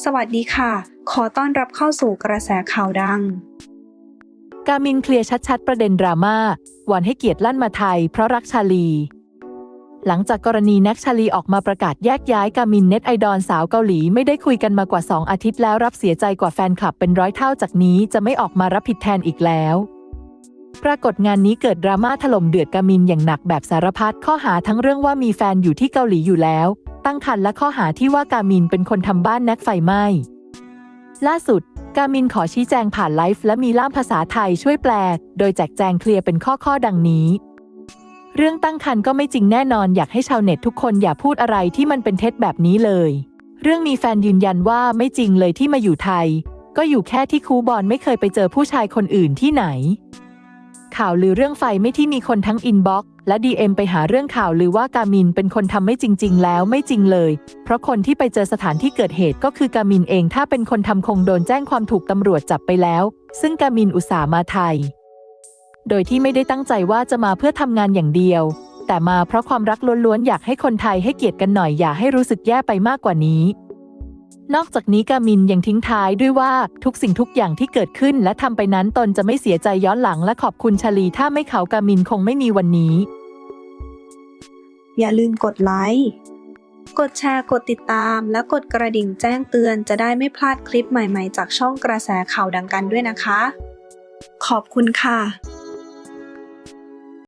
สวัสดีค่ะ ขอต้อนรับเข้าสู่กระแสข่าวดัง กามินเคลียร์ชัดๆ ประเด็นดราม่าหวานให้เกียรติลั่นมาไทย เพราะรักชาลี หลังจากกรณีแน็กชาลีออกมาประกาศแยกย้ายกามินเน็ตไอดอลสาวเกาหลีไม่ได้คุยกันมากว่า 2 อาทิตย์แล้วรับเสียใจกว่าแฟนคลับเป็นร้อยเท่าจากนี้จะไม่ออกมารับผิดแทนอีกแล้วปรากฏงานนี้เกิดดราม่าถล่มเดือดกามินอย่างหนักแบบสารพัดข้อหาทั้งเรื่องว่ามีแฟนอยู่ที่เกาหลีอยู่แล้ว ตั้งครรภ์และข้อหาที่ว่ากามินเป็นคนทำบ้านแน็กไฟไหม้ล่าสุด กามินขอชี้แจงผ่านไลฟ์และมีล่ามภาษาไทยช่วยแปล โดยแจกแจงเคลียร์เป็นข้อๆดังนี้ เรื่องตั้งครรภ์ก็ไม่จริงแน่นอนอยากให้ชาวเน็ตทุกคนอย่าพูดอะไรที่มันเป็นเท็จแบบนี้เลย เรื่องมีแฟนยืนยันว่าไม่จริงเลยที่มาอยู่ไทย ก็อยู่แค่ที่คูบอลไม่เคยไปเจอผู้ชายคนอื่นที่ไหน ข่าวลือเรื่องไฟไม่ที่มีคนทั้งอินบ็อกซ์และ DM ไปหาเรื่องข่าวลือว่ากามินเป็นคนทำไม่จริง ๆ แล้วไม่จริงเลย เพราะคนที่ไปเจอสถานที่เกิดเหตุก็คือกามินเองถ้าเป็นคนทำคงโดนแจ้งความถูกตำรวจจับไปแล้ว ซึ่งกามินอุตส่าห์มาไทย โดยที่ไม่ได้ตั้งใจว่าจะมาเพื่อทำงานอย่างเดียว แต่มาเพราะความรักล้วนๆอยากให้คนไทยให้เกียรติกันหน่อยอย่าให้รู้สึกแย่ไปมากกว่านี้ นอกจากนี้กามินยังทิ้งท้ายด้วยว่าทุกสิ่งทุกอย่างที่เกิดขึ้นและทำไปนั้นตนจะไม่เสียใจย้อนหลังและขอบคุณชาลี ถ้าไม่เขากามินคงไม่มีวันนี้ อย่าลืมกดไลค์ กดแชร์ กดติดตาม และกดกระดิ่งแจ้งเตือนจะได้ไม่พลาดคลิปใหม่ๆ จากช่องกระแสข่าวดังกันด้วยนะคะ ขอบคุณค่ะ